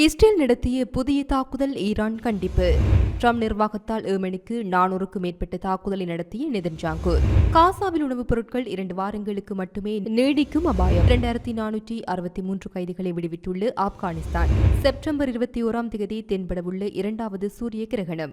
Israel நடத்திய புதிய தாக்குதல் ஈரான் கண்டிப்பு. ட்ரம்ப் நிர்வாகத்தால் ஏமனுக்கு நானூறுக்கும் மேற்பட்ட தாக்குதலை நடத்திய நெதன்ஜாங்கு காசாவில் உணவுப் பொருட்கள் இரண்டு வாரங்களுக்கு மட்டுமே நீடிக்கும் அபாயம். இரண்டாயிரத்தி நானூற்றி அறுபத்தி மூன்று கைதிகளை விடுவித்துள்ள ஆப்கானிஸ்தான். செப்டம்பர் இருபத்தி ஓராம் தேதி தென்படவுள்ள இரண்டாவது சூரிய கிரகணம்.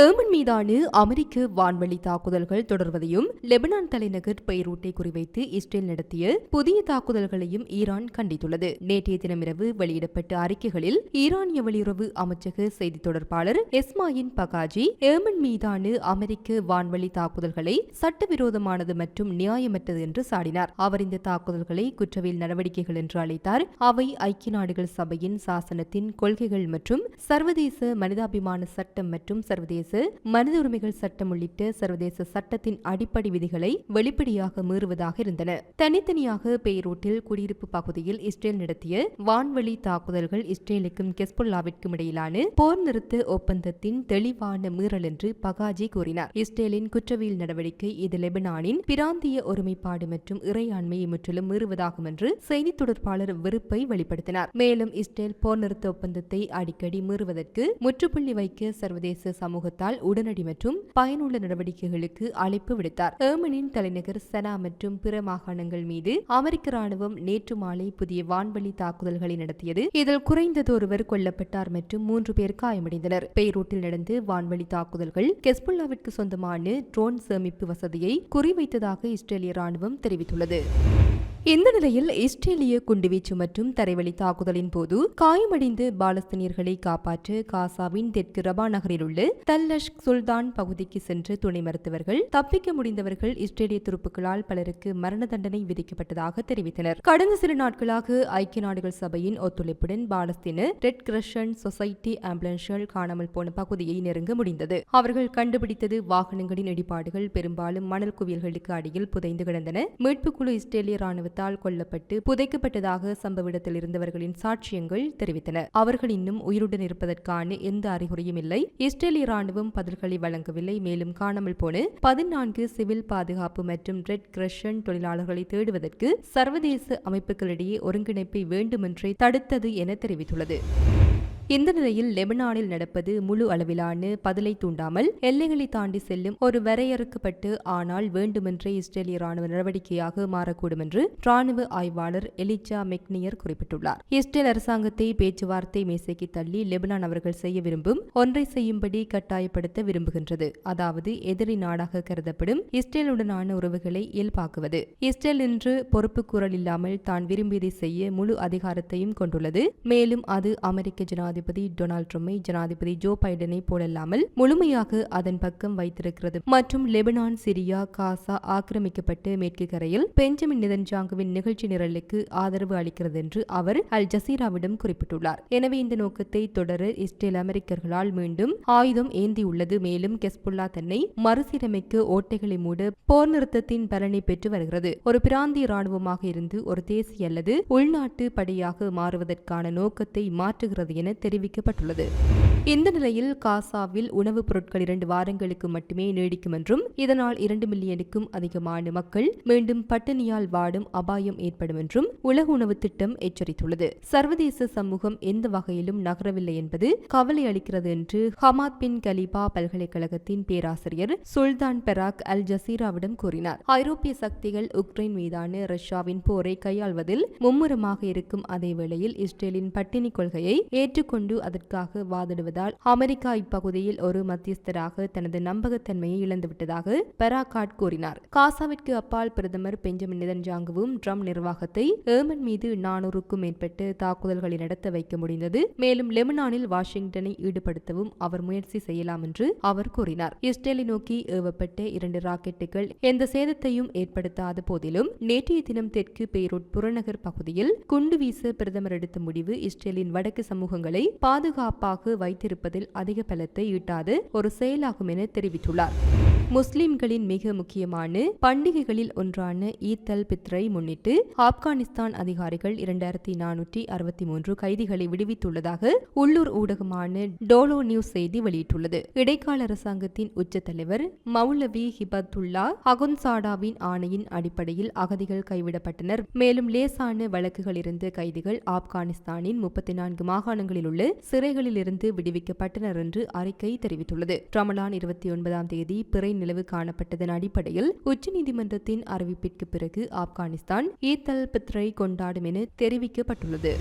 ஏமன் மீதான அமெரிக்க வான்வழி தாக்குதல்கள் தொடர்வதையும் லெபனான் தலைநகர் பெய்ரூட்டை குறிவைத்து இஸ்ரேல் நடத்திய புதிய தாக்குதல்களையும் ஈரான் கண்டித்துள்ளது. நேற்றைய தினமிரவு வெளியிடப்பட்ட அறிக்கைகளில் ஈரானிய வெளியுறவு அமைச்சக செய்தி தொடர்பாளர் எஸ்மாயின் பகாஜி ஏமன் மீதான அமெரிக்க வான்வழி தாக்குதல்களை சட்டவிரோதமானது மற்றும் நியாயமற்றது என்று சாடினார். அவர் இந்த தாக்குதல்களை குற்றவியல் நடவடிக்கைகள் என்று அழைத்தார். அவை ஐக்கிய நாடுகள் சபையின் சாசனத்தின் கொள்கைகள் மற்றும் சர்வதேச மனிதாபிமான சட்டம் மற்றும் சர்வதேச மனித உரிமைகள் சட்டம் உள்ளிட்ட சர்வதேச சட்டத்தின் அடிப்படை விதிகளை வெளிப்படையாக மீறுவதாக இருந்தன. தனித்தனியாக பெய்ரூட்டில் குடியிருப்பு பகுதியில் இஸ்ரேல் நடத்திய வான்வழி தாக்குதல்கள் இஸ்ரேலுக்கும் கெஸ்புல்லாவிற்கும் இடையிலான போர் நிறுத்த ஒப்பந்தத்தின் தெளிவான மீறல் என்று பகாஜி கூறினார். இஸ்ரேலின் குற்றவியல் நடவடிக்கை இது லெபனானின் பிராந்திய ஒருமைப்பாடு மற்றும் இறையாண்மையை முற்றிலும் மீறுவதாகும் என்று செய்தி தொடர்பாளர் வெறுப்பை வெளிப்படுத்தினார். மேலும் இஸ்ரேல் போர் நிறுத்த ஒப்பந்தத்தை அடிக்கடி மீறுவதற்கு முற்றுப்புள்ளி வைக்க சர்வதேச சமூக சமூகத்தால் உடனடி மற்றும் பயனுள்ள நடவடிக்கைகளுக்கு அழைப்பு விடுத்தார். ஏமனின் தலைநகர் சனா மற்றும் பிற மாகாணங்கள் மீது அமெரிக்க ராணுவம் நேற்று மாலை புதிய வான்வழி தாக்குதல்களை நடத்தியது. இதில் குறைந்தது ஒருவர் கொல்லப்பட்டார் மற்றும் மூன்று பேர் காயமடைந்தனர். பெய்ரூட்டில் நடந்து வான்வழி தாக்குதல்கள் கெஸ்புல்லாவிற்கு சொந்தமான ட்ரோன் சேமிப்பு வசதியை குறிவைத்ததாக இஸ்ரேலிய ராணுவம் தெரிவித்துள்ளது. இந்த நிலையில் இஸ்ரேலிய குண்டுவீச்சு மற்றும் தரைவழி தாக்குதலின் போது காயமடைந்து பாலஸ்தீனியர்களை காப்பாற்ற காசாவின் தெற்கு ரபா நகரில் உள்ள தல்லஷ் சுல்தான் பகுதிக்கு சென்ற துணை மருத்துவர்கள் தப்பிக்க முடிந்தவர்கள் இஸ்ரேலிய துருப்புகளால் பலருக்கு மரண தண்டனை விதிக்கப்பட்டதாக தெரிவித்தனர். கடந்த சில நாட்களாக ஐக்கிய நாடுகள் சபையின் ஒத்துழைப்புடன் பாலஸ்தீன ரெட் கிரஷன் சொசைட்டி ஆம்புலன்ஸ்கள் காணாமல் போன பகுதியை நெருங்க முடிந்தது. அவர்கள் கண்டுபிடித்தது வாகனங்களின் இடிபாடுகள் பெரும்பாலும் மணல் குவியல்களுக்கு அடியில் புதைந்து கிடந்தன. மீட்புக்குழு இஸ்ரேலிய ராணுவ ராணுவத்தால் கொல்லப்பட்டு புதைக்கப்பட்டதாக சம்பவ இடத்தில் இருந்தவர்களின் சாட்சியங்கள் தெரிவித்தன. அவர்கள் இன்னும் உயிருடன் இருப்பதற்கான எந்த அறிகுறியும் இல்லை. இஸ்ரேலிய ராணுவம் பதில்களை வழங்கவில்லை. மேலும் காணாமல் போன பதினான்கு சிவில் பாதுகாப்பு மற்றும் ரெட் கிரஷன் தொழிலாளர்களை தேடுவதற்கு சர்வதேச அமைப்புகளிடையே ஒருங்கிணைப்பை வேண்டுமென்றே தடுத்தது என தெரிவித்துள்ளது. இந்த நிலையில் லெபனானில் நடப்பது முழு அளவிலான பதிலை தூண்டாமல் எல்லைகளை தாண்டி செல்லும் ஒரு வரையறுக்கப்பட்டு ஆனால் வேண்டுமென்றே இஸ்ரேலிய ராணுவ நடவடிக்கையாக மாறக்கூடும் என்று ராணுவ ஆய்வாளர் எலிச்சா மெக்னியர் குறிப்பிட்டுள்ளார். இஸ்ரேல் அரசாங்கத்தை பேச்சுவார்த்தை மேசைக்கு தள்ளி லெபனான் அவர்கள் செய்ய விரும்பும் ஒன்றை செய்யும்படி கட்டாயப்படுத்த விரும்புகின்றது. அதாவது எதிரி நாடாக கருதப்படும் இஸ்ரேலுடனான உறவுகளை இயல்பாக்குவது. இஸ்ரேல் என்று பொறுப்பு கூறல் இல்லாமல் தான் விரும்பியதை செய்ய முழு அதிகாரத்தையும் கொண்டுள்ளது. மேலும் அது அமெரிக்க ஜனாதிபதி ஜனாதிபதி டொனால்ட் ட்ரம்பை ஜனாதிபதி ஜோ பைடனை போலல்லாமல் முழுமையாக அதன் பக்கம் வைத்திருக்கிறது. மற்றும் லெபனான் சிரியா காசா ஆக்கிரமிக்கப்பட்டு மேற்கு கரையில் பெஞ்சமின் நிதன்ஜாங்குவின் நிகழ்ச்சி நிரலுக்கு ஆதரவு அளிக்கிறது என்று அவர் அல் ஜசீராவிடம் குறிப்பிட்டுள்ளார். எனவே இந்த நோக்கத்தை தொடர இஸ்ரேல் அமெரிக்கர்களால் மீண்டும் ஆயுதம் ஏந்தியுள்ளது. மேலும் கெஸ்புல்லா தன்னை மறுசீரமைக்க ஓட்டைகளை மூட போர் நிறுத்தத்தின் பலனை பெற்று வருகிறது. ஒரு பிராந்திய ராணுவமாக இருந்து ஒரு தேசிய அல்லது உள்நாட்டு படையாக மாறுவதற்கான நோக்கத்தை மாற்றுகிறது என தெரிவிக்கப்பட்டுள்ளது. இந்த நிலையில் காசாவில் உணவுப் பொருட்கள் இரண்டு வாரங்களுக்கு மட்டுமே நீடிக்கும் என்றும் இதனால் இரண்டு மில்லியனுக்கும் அதிகமான மக்கள் மீண்டும் பட்டினியால் வாடும் அபாயம் ஏற்படும் என்றும் உலக உணவு திட்டம் எச்சரித்துள்ளது. சர்வதேச சமூகம் எந்த வகையிலும் நகரவில்லை என்பது கவலை அளிக்கிறது என்று ஹமாத் பின் கலீபா பல்கலைக்கழகத்தின் பேராசிரியர் சுல்தான் பெராக் அல் ஜசீராவிடம் கூறினார். ஐரோப்பிய சக்திகள் உக்ரைன் மீதான ரஷ்யாவின் போரை கையாள்வதில் மும்முரமாக இருக்கும் அதே வேளையில் இஸ்ரேலின் பட்டினி கொள்கையை ஏற்றுக்கொண்டு கொண்டு அதற்காக வாதிடுவதால் அமெரிக்கா இப்பகுதியில் ஒரு மத்தியஸ்தராக தனது நம்பகத்தன்மையை இழந்துவிட்டதாக பெராகாட் கூறினார். காசாவிற்கு அப்பால் பிரதமர் பெஞ்சமின் நிதன்ஜாங்குவும் ட்ரம்ப் நிர்வாகத்தை ஏமன் மீது நானூறுக்கும் மேற்பட்ட தாக்குதல்களை நடத்த வைக்க முடிந்தது. மேலும் லெபனானில் வாஷிங்டனை ஈடுபடுத்தவும் அவர் முயற்சி செய்யலாம் என்று அவர் கூறினார். இஸ்ரேலை நோக்கி ஏவப்பட்ட இரண்டு ராக்கெட்டுகள் எந்த சேதத்தையும் ஏற்படுத்தாத போதிலும் நேற்றைய தினம் தெற்கு பெய்ரூட் புறநகர் பகுதியில் குண்டு வீச பிரதமர் எடுத்த முடிவு இஸ்ரேலின் வடக்கு சமூகங்களை பாதுகாப்பாக வைத்திருப்பதில் அதிக பலத்தை ஈட்டாது ஒரு செயலாகும் என தெரிவித்துள்ளார். முஸ்லிம்களின் மிக முக்கியமான பண்டிகைகளில் ஒன்றான ஈத் அல் பித்ரை முன்னிட்டு ஆப்கானிஸ்தான் அதிகாரிகள் இரண்டாயிரத்தி நானூற்றி அறுபத்தி மூன்று கைதிகளை விடுவித்துள்ளதாக உள்ளூர் ஊடகமான டோலோ நியூஸ் செய்தி வெளியிட்டுள்ளது. இடைக்கால அரசாங்கத்தின் உச்ச தலைவர் மௌலவி ஹிபத்துல்லா அகுன்சாடாவின் ஆணையின் அடிப்படையில் அகதிகள் கைவிடப்பட்டனர். மேலும் லேசான வழக்குகள் இருந்த கைதிகள் ஆப்கானிஸ்தானின் முப்பத்தி நான்கு மாகாணங்களில் உள்ள சிறைகளில் இருந்து விடுவிக்கப்பட்டனர் என்று அறிக்கை தெரிவித்துள்ளது. ரமலான் இருபத்தி ஒன்பதாம் தேதி பிறை நிலவு காணப்பட்டதன் அடிப்படையில் உச்சநீதிமன்றத்தின் அறிவிப்பிற்கு பிறகு ஆப்கானிஸ்தான் ஈத்தல் பித்ரை கொண்டாடும் என தெரிவிக்கப்பட்டுள்ளது.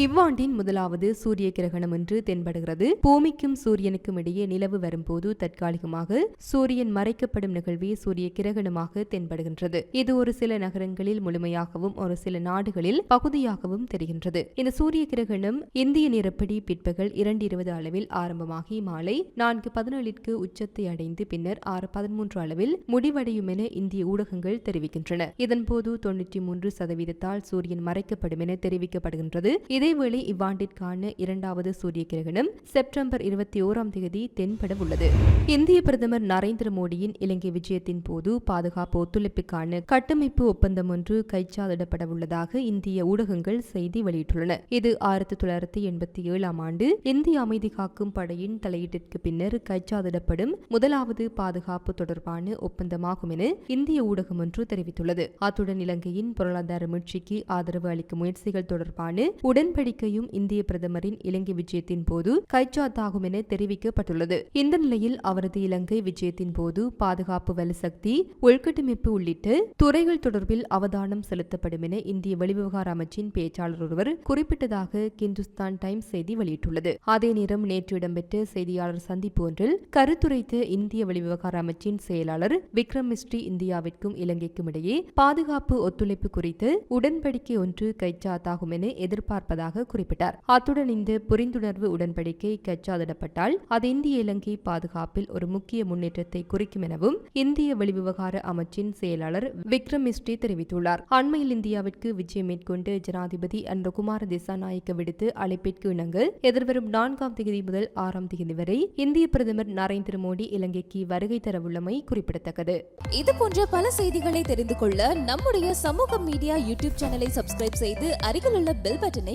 இவ்வாண்டின் முதலாவது சூரிய கிரகணம் என்று தென்படுகிறது. பூமிக்கும் சூரியனுக்கும் இடையே நிலவு வரும்போது தற்காலிகமாக சூரியன் மறைக்கப்படும் நிகழ்வே சூரிய கிரகணமாக தென்படுகின்றது. இது ஒரு சில நகரங்களில் முழுமையாகவும் ஒரு சில நாடுகளில் பகுதியாகவும் தெரிகின்றது. இந்த சூரிய கிரகணம் இந்திய நேரப்படி பிற்பகல் இரண்டு இருபது அளவில் ஆரம்பமாகி மாலை நான்கு பதினேழிற்கு உச்சத்தை அடைந்து பின்னர் ஆறு பதிமூன்று அளவில் முடிவடையும் என இந்திய ஊடகங்கள் தெரிவிக்கின்றன. இதன்போது தொன்னூற்றி மூன்று சதவீதத்தால் சூரியன் மறைக்கப்படும் என தெரிவிக்கப்படுகின்றது. இதேவேளை இவ்வாண்டிற்கான இரண்டாவது சூரிய கிரகணம் செப்டம்பர் இருபத்தி ஓராம் தேதி தென்பட உள்ளது. இந்திய பிரதமர் நரேந்திர மோடியின் இலங்கை விஜயத்தின் போது பாதுகாப்பு ஒத்துழைப்புக்கான கட்டமைப்பு ஒப்பந்தம் ஒன்று கைச்சாதிடப்பட உள்ளதாக இந்திய ஊடகங்கள் செய்தி வெளியிட்டுள்ளன. இது ஆயிரத்தி தொள்ளாயிரத்தி எண்பத்தி ஏழாம் ஆண்டு இந்திய அமைதி காக்கும் படையின் தலையீட்டிற்கு பின்னர் கைச்சாதிடப்படும் முதலாவது பாதுகாப்பு தொடர்பான ஒப்பந்தமாகும் என இந்திய ஊடகம் ஒன்று தெரிவித்துள்ளது. அத்துடன் இலங்கையின் பொருளாதார மீழ்ச்சிக்கு ஆதரவு அளிக்கும் முயற்சிகள் தொடர்பான உடன் உடன்படிக்கையும் இந்திய பிரதமரின் இலங்கை விஜயத்தின் போது கைச்சாத்தாகும் என தெரிவிக்கப்பட்டுள்ளது. இந்த நிலையில் அவரது இலங்கை விஜயத்தின் போது பாதுகாப்பு வலுசக்தி உள்கட்டமைப்பு உள்ளிட்ட துறைகள் தொடர்பில் அவதானம் செலுத்தப்படும் என இந்திய வெளிவிவகார அமைச்சின் பேச்சாளர் ஒருவர் குறிப்பிட்டதாக கிந்துஸ்தான் டைம்ஸ் செய்தி வெளியிட்டுள்ளது. அதே நேரம் நேற்று இடம்பெற்ற செய்தியாளர் சந்திப்பு ஒன்றில் கருத்துரைத்த இந்திய வெளிவிவகார அமைச்சின் செயலாளர் விக்ரம் மிஸ்ரி இந்தியாவிற்கும் இலங்கைக்கும் இடையே பாதுகாப்பு ஒத்துழைப்பு குறித்து உடன்படிக்கை ஒன்று கைச்சாத்தாகும் என எதிர்பார்ப்பதாக இருப்பதாக குறிப்பிட்டார். அத்துடன் இந்த புரிந்துணர்வு உடன்படிக்கை கச்சாதிடப்பட்டால் அது இந்திய இலங்கை பாதுகாப்பில் ஒரு முக்கிய முன்னேற்றத்தை குறிக்கும் எனவும் இந்திய வெளிவிவகார அமைச்சின் செயலாளர் விக்ரம் மிஸ்ரி தெரிவித்துள்ளார். அண்மையில் இந்தியாவிற்கு விஜயம் மேற்கொண்டு ஜனாதிபதி அன்றகுமார திசாநாயக்க விடுத்து அழைப்பிற்கு இணங்க எதிர்வரும் நான்காம் தேதி முதல் ஆறாம் தேதி வரை இந்திய பிரதமர் நரேந்திர மோடி இலங்கைக்கு வருகை தரவுள்ளமை குறிப்பிடத்தக்கது. இது போன்ற பல செய்திகளை தெரிந்து கொள்ள நம்முடைய சமூக மீடியா யூடியூப் சேனலை சப்ஸ்கிரைப் செய்து அருகிலுள்ள பெல் பட்டனை